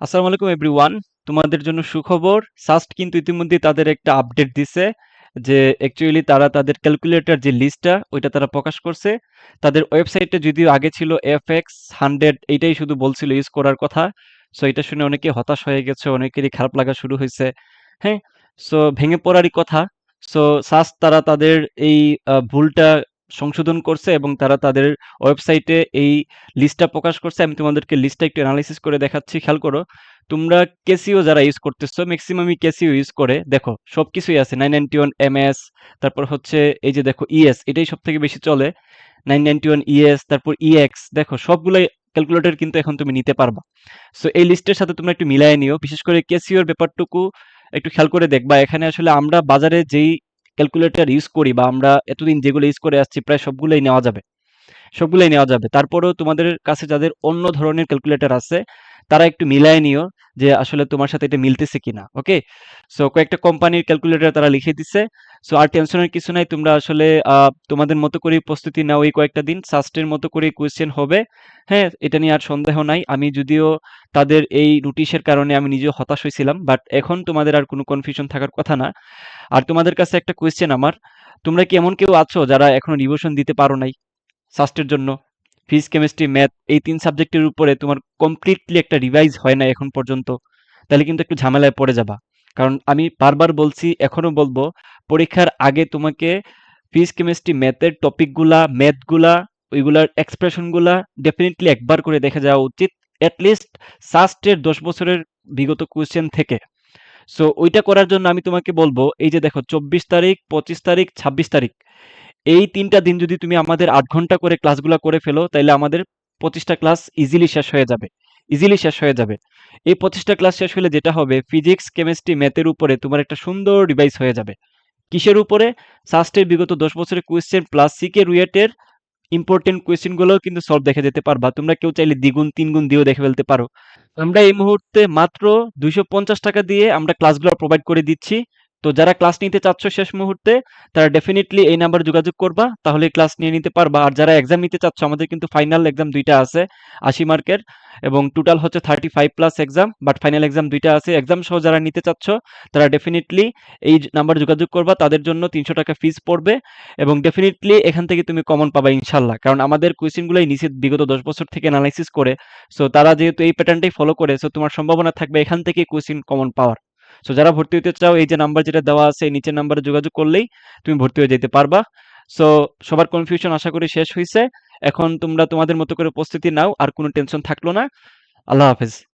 আসসালামু আলাইকুম এভরিওয়ান তোমাদের জন্য সুখবর সাস্ট কিন্তু ইতিমধ্যে তাদের একটা আপডেট দিছে যে অ্যাকচুয়ালি তারা তাদের ক্যালকুলেটর যে লিস্টটা ওইটা তারা প্রকাশ করছে। তাদের ওয়েবসাইটে যদিও আগে ছিল এফ এক্স হান্ড্রেড এইটাই শুধু বলছিল ইউজ করার কথা। সো এটা শুনে অনেকে হতাশ হয়ে গেছে, অনেকেরই খারাপ লাগা শুরু হয়েছে। হ্যাঁ সো ভেঙে পড়ারই কথা। সো সাস্ট তারা তাদের এই ভুলটা সংশোধন করছে এবং তারা তাদের ওয়েবসাইটে এই লিস্টটা প্রকাশ করছে। আমি তোমাদেরকে লিস্টটা একটু অ্যানালাইসিস করে দেখাচ্ছি, খেয়াল করো। তোমরা কেসিও যারা ইউজ করতেছো ম্যাক্সিমামই কেসিও ইউজ করে। দেখো সব কিছুই আছে। Nine ninety one M S তারপর হচ্ছে এই যে দেখো ইএস এটাই সব থেকে বেশি চলে। নাইন নাইনটি ওয়ান ইএস তারপর ইএক্স দেখো, সবগুলোই ক্যালকুলেটর কিন্তু এখন তুমি নিতে পারবা। সো এই লিস্টের সাথে তোমরা একটু মিলাই নিও। বিশেষ করে কেসিওর ব্যাপারটুকু একটু খেয়াল করে দেখবা। এখানে আসলে আমরা বাজারে যেই ক্যালকুলেটর ইউজ করি বা আমরা এতদিন যেগুলো ইউজ করে আসছি প্রায় সবগুলোই নেওয়া যাবে। সবগুলোই নেওয়া যাবে। তারপরেও তোমাদের কাছে যাদের অন্য ধরনের ক্যালকুলেটার আছে, তারা একটু মিলায় নিও যে আসলে তোমার সাথে এটা মিলতেছে কিনা ওকে সো কয়েকটা কোম্পানির ক্যালকুলেটার তারা লিখে দিচ্ছে সো আর টেনশনের কিছু নাই, তোমরা আসলে তোমাদের মতো করে প্রস্তুতি নাও এই কয়েকটা দিন। সাস্টের মতো করে কোয়েশ্চেন হবে। হ্যাঁ এটা নিয়ে আর সন্দেহ নাই। আমি যদিও তাদের এই নোটিশের কারণে আমি নিজেও হতাশ হয়েছিলাম বাট এখন তোমাদের আর কোনো কনফিউশন থাকার কথা না। আর তোমাদের কাছে একটা কোয়েশ্চেন আমার। তোমরা কি এমন কেউ আছো যারা এখনও রিভিশন দিতে পারো নাই? সাস্টের জন্য। ফিজিক্স কেমিস্ট্রি ম্যাথ এই তিন সাবজেক্টের উপরে তোমার কমপ্লিটলি একটা রিভাইজ হয় না এখন পর্যন্ত। তাহলে কিন্তু একটু ঝামেলায় পড়ে যাবা। কারণ আমি বারবার বলছি, এখনও বলব, পরীক্ষার আগে তোমাকে ফিজিক্স কেমিস্ট্রি ম্যাথের টপিকগুলা ম্যাথগুলা ওইগুলার এক্সপ্রেশনগুলা ডেফিনেটলি একবার করে দেখে যাওয়া উচিত। অ্যাটলিস্ট সাস্টের দশ বছরের বিগত কোয়েশ্চেন থেকে। সো ওইটা করার জন্য আমি তোমাকে বলব, এই যে দেখো, চব্বিশ তারিখ, পঁচিশ তারিখ, ছাব্বিশ তারিখ, এই তিনটা দিন যদি তুমি আমাদের আট ঘণ্টা করে ক্লাসগুলো করে ফেলো তাহলে আমাদের পঁচিশটা ক্লাস ইজিলি শেষ হয়ে যাবে ইজিলি শেষ হয়ে যাবে। এই পঁচিশটা ক্লাস শেষ হলে যেটা হবে ফিজিক্স কেমিস্ট্রি ম্যাথের উপরে তোমার একটা সুন্দর ডিভাইস হয়ে যাবে। কিসের উপরে? সাস্টের বিগত দশ বছরের কোয়েশ্চেন প্লাস সিকে রুয়েটের ইম্পর্টেন্ট কোয়েশ্চেনগুলোও কিন্তু সলভ দেখে যেতে পারবা। তোমরা কেউ চাইলে দ্বিগুণ, তিনগুণ দিয়েও দেখে ফেলতে পারো। আমরা এই মুহূর্তে মাত্র দুইশো পঞ্চাশ টাকা দিয়ে আমরা ক্লাসগুলো প্রোভাইড করে দিচ্ছি। তো যারা ক্লাস নিতে চাচ্ছ শেষ মুহূর্তে, তারা ডেফিনেটলি এই নাম্বার যোগাযোগ করবা, তাহলে ক্লাস নিয়ে নিতে পারবা। আর যারা এক্সাম নিতে চাচ্ছ, আমাদের কিন্তু ফাইনাল এক্সাম দুইটা আছে, আশি মার্কের, এবং টোটাল হচ্ছে thirty five plus exam but final exam দুইটা আছে। এক্সাম সহ যারা নিতে চাচ্ছ, তারা ডেফিনেটলি এই নাম্বার যোগাযোগ করবা। তাদের জন্য তিনশো টাকা ফিস পড়বে, এবং ডেফিনেটলি এখান থেকে তুমি কমন পাবা ইনশাল্লাহ। কারণ আমাদের কোয়েশ্চেনগুলোই নিচে বিগত দশ বছর থেকে অ্যানালাইসিস করে সো তারা যেহেতু এই প্যাটার্নটাই ফলো করে সো তোমার সম্ভাবনা থাকবে এখান থেকে কোয়েশ্চেন কমন পাওয়ার। সো যারা ভর্তি হতে চাও, এই যে নাম্বার যেটা দেওয়া আছে, এই নিচের নাম্বারে যোগাযোগ করলেই তুমি ভর্তি হয়ে যেতে পারবা। সো সবার কনফিউশন আশা করি শেষ হয়েছে এখন তোমরা তোমাদের মতো করে প্রস্তুতি নাও, আর কোনো টেনশন থাকল না। আল্লাহ হাফেজ।